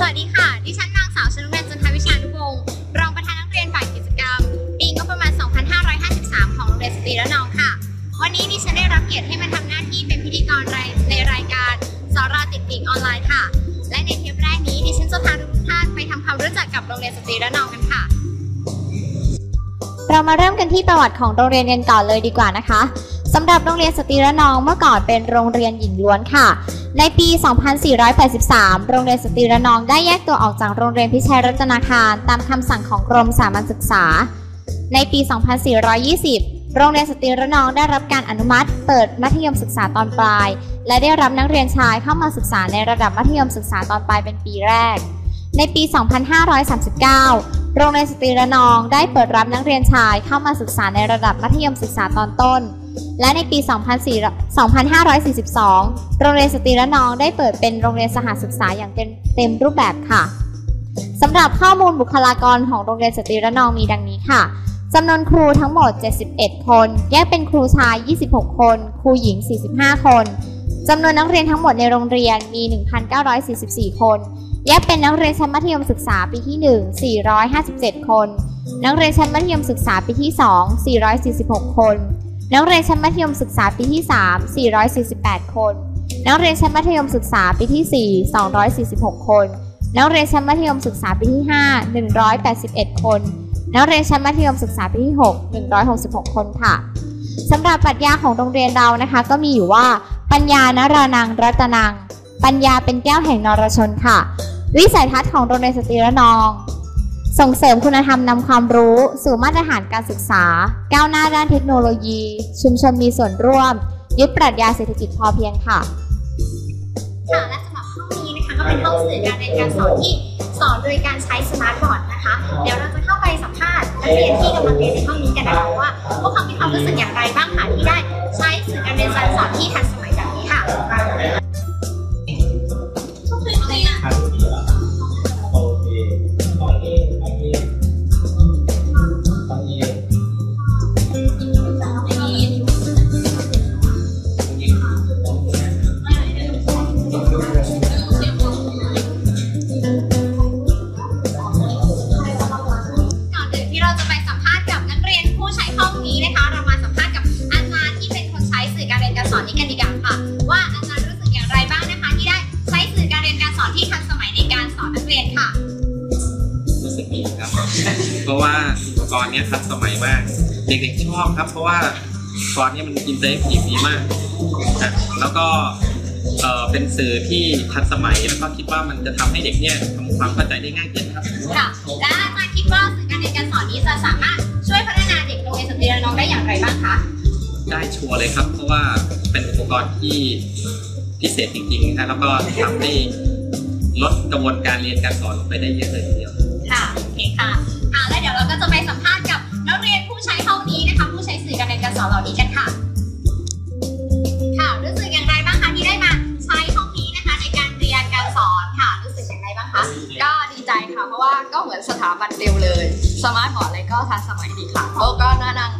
สวัสดีค่ะ ดิฉันนางสาวชนุเรนจันทวิชานุวงศ์รองประธานนักเรียนฝ่ายกิจกรรม ปีงบประมาณ 2553 ของโรงเรียนสตรีระนองค่ะ วันนี้ดิฉันได้รับเกียรติให้มาทำหน้าที่เป็นพิธีกรในรายการสาราติดปีกออนไลน์ค่ะ และในเทปแรกนี้ดิฉันจะพาทุกท่านไปทำความรู้จักกับโรงเรียนสตรีระนองกันค่ะ เรามาเริ่มกันที่ประวัติของโรงเรียนกันก่อนเลยดีกว่านะคะ สำหรับโรงเรียนสตรีระนองเมื่อก่อนเป็นโรงเรียนหญิงล้วนค่ะ ในปี 2483 โรงเรียนสตรีระนองได้แยกตัวออกจากโรงเรียนพิชัยรัตนาคาร ตามคำสั่งของกรมสามัญศึกษา ในปี 2420 โรงเรียนสตรีระนองได้รับการอนุมัติ เปิดมัธยมศึกษาตอนปลาย และได้รับนักเรียนชายเข้ามาศึกษาในระดับมัธยมศึกษาตอนปลายเป็นปีแรก ในปี 2539 โรงเรียนสตรีระนองได้เปิดรับนักเรียนชายเข้ามาศึกษาในระดับมัธยมศึกษาตอนต้น และในปี 2542 โรงเรียนสตรีระนองได้เปิดเป็นโรงเรียนสหศึกษาอย่างเต็มเต็มรูปแบบค่ะสำหรับข้อมูลบุคลากรของโรงเรียนสตรีระนองมีดังนี้ค่ะจำนวนครูทั้งหมด 71 คน แยกเป็นครูชาย 26 คน ครูหญิง 45 คนจำนวนนักเรียนทั้งหมดในโรงเรียนมี 1,944 คน แยกเป็นนักเรียนชั้นมัธยมศึกษาปีที่ 1 457 คน นักเรียนชั้นมัธยมศึกษาปีที่ 2 446 คน นักเรียนชั้นมัธยมศึกษาปีที่ 3 448 คน นักเรียนชั้นมัธยมศึกษาปีที่ 4 246 คน นักเรียนชั้นมัธยมศึกษาปีที่ 5 181 คน นักเรียนชั้นมัธยมศึกษาปีที่ 6 166 คนค่ะสำหรับปรัชญาของโรงเรียนเรานะคะ ก็มีอยู่ว่า ปัญญานรานังรัตนัง ปัญญาเป็นแก้วแห่งนรชนค่ะ วิสัยทัศน์ของโรงเรียนสตรีระนอง ส่งเสริมคุณธรรมนำความรู้ สู่มาตรฐานการศึกษา ก้าวหน้าด้านเทคโนโลยี ชุมชนมีส่วนร่วม ยึดปรัชญาเศรษฐกิจพอเพียงค่ะ ค่ะและสำหรับห้องนี้นะคะก็เป็นห้องสื่อการเรียนการสอนที่สอนโดยการใช้สมาร์ทบอร์ดนะคะ เดี๋ยวเราจะเข้าไปสัมภาษณ์นักเรียนที่กำลังเรียนในห้องนี้กันนะคะว่าพวกเขามีความรู้สึกอย่างไรบ้างคะที่ได้ใช้สื่อการเรียนการสอนที่ทันสมัยแบบนี้ค่ะ อนนี้กันดีกว่าค่ะ ว่าอาจารย์รู้สึกอย่างไรบ้างนะคะ ที่ได้ใช้สื่อการเรียนการสอนที่ทันสมัยในการสอนนักเรียนค่ะ รู้สึกดีครับ เพราะว่าอุปกรณ์เนี้ยทันสมัยมาก เด็กๆชอบครับ เพราะว่าอุปกรณ์เนี้ยมันอินเตอร์แอคทีฟดีมากนะแล้วก็เอ่อเป็นสื่อที่ทันสมัยแล้วก็คิดว่ามันจะทำให้เด็กเนี่ยทำความเข้าใจได้ง่ายขึ้นครับ ค่ะ และอาจารย์คิดว่าสื่อการเรียนการ ชัวร์เลยครับ เพราะว่าเป็นอุปกรณ์ที่พิเศษจริงๆนะแล้วก็ทำให้ลดกระบวนการเรียนการสอนลงไปได้เยอะเลยทีเดียว ค่ะโอเคค่ะค่ะแล้วเดี๋ยวเราก็จะไปสัมภาษณ์กับนักเรียนผู้ใช้ห้องนี้นะคะ ผู้ใช้สื่อการเรียนการสอนเหล่านี้กันค่ะ ค่ะรู้สึกอย่างไรบ้างคะที่ได้มาใช้ห้องนี้นะคะ ในการเรียนการสอนค่ะรู้สึกอย่างไรบ้างคะก็ดีใจค่ะเพราะว่าก็เหมือนสถาบันเดียวเลย สมาร์ทบอร์ดอะไรก็ทันสมัยดีค่ะโอ้ก็น่านั่ง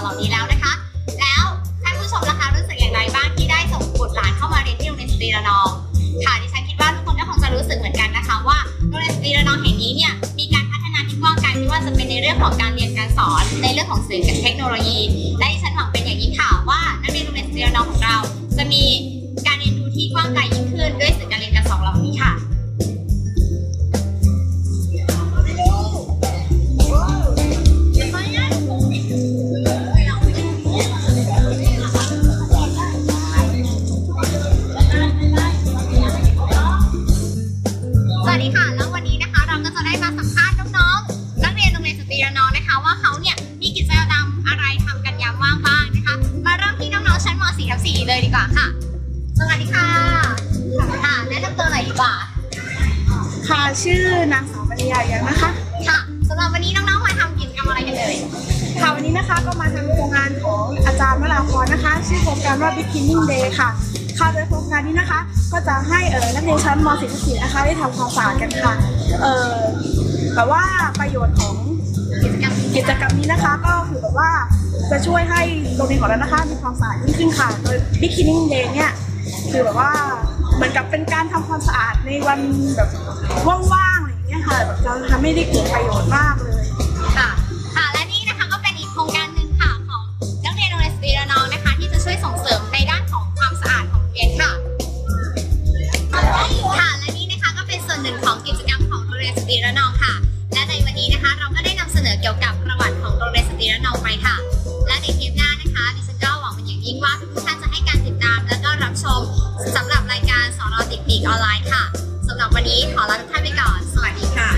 เหล่านี้แล้วนะคะ แล้วท่านผู้ชมล่ะคะรู้สึกอย่างไรบ้างที่ได้ส่งบุตรหลานเข้ามาเรียนที่โรงเรียนสตรีระนอง ค่ะดิฉันคิดว่าทุกคนก็คงจะรู้สึกเหมือนกันนะคะ ว่าโรงเรียนสตรีระนองแห่งนี้เนี่ยมีการพัฒนาที่กว้างไกลไม่ว่าจะเป็นในเรื่องของการเรียนการสอน ในเรื่องของสื่อกับเทคโนโลยี และดิฉันหวังเป็นอย่างยิ่งค่ะว่านักเรียนโรงเรียนสตรีระนองของเราจะมี ม .4 ทับ4เลยดีกว่าค่ะ สวัสดีค่ะ ค่ะแนะนำตัวหน่อยดีกว่า ค่ะชื่อนางสาวปริยายังนะคะ ค่ะสำหรับวันนี้น้องๆมาทำกิจกรรมอะไรกันเลย ค่ะวันนี้นะคะก็มาทำโครงงานของอาจารย์วราพรนะคะ ชื่อโครงการว่า Beginning Day ค่ะ ค่ะโดยโครงการนี้นะคะ ก็จะให้เออนักเรียนชั้นม .4 นะคะได้ทำความสะอาดกันค่ะ เออแต่ว่าประโยชน์ของกิจกรรมกิจกรรมนี้นะคะก็คือแบบว่า จะช่วยให้โรงเรียนของเรานะคะมีความสะอาดยิ่งขึ้นค่ะ โดย Beginning Day เนี่ยคือแบบว่าเหมือนกับเป็นการทำความสะอาดในวันแบบว่างๆอะไรอย่างเงี้ยค่ะแบบจะทำให้ได้เกิดประโยชน์มากเลยค่ะค่ะและนี่นะคะก็เป็นอีกโครงการหนึ่งค่ะของนักเรียนโรงเรียนสตรีระนองนะคะ ที่จะช่วยส่งเสริมในด้านของความสะอาดของโรงเรียนค่ะค่ะและนี่นะคะก็เป็นส่วนหนึ่งของกิจกรรมของโรงเรียนสตรีระนองค่ะ และในวันนี้นะคะ เราก็ได้นำเสนอเกี่ยวกับประวัติของโรงเรียนสตรีระนองไปค่ะีกออนไลน์ค่ะสำหรับวันนี้ขอลาทุกท่านไปก่อน สวัสดีค่ะ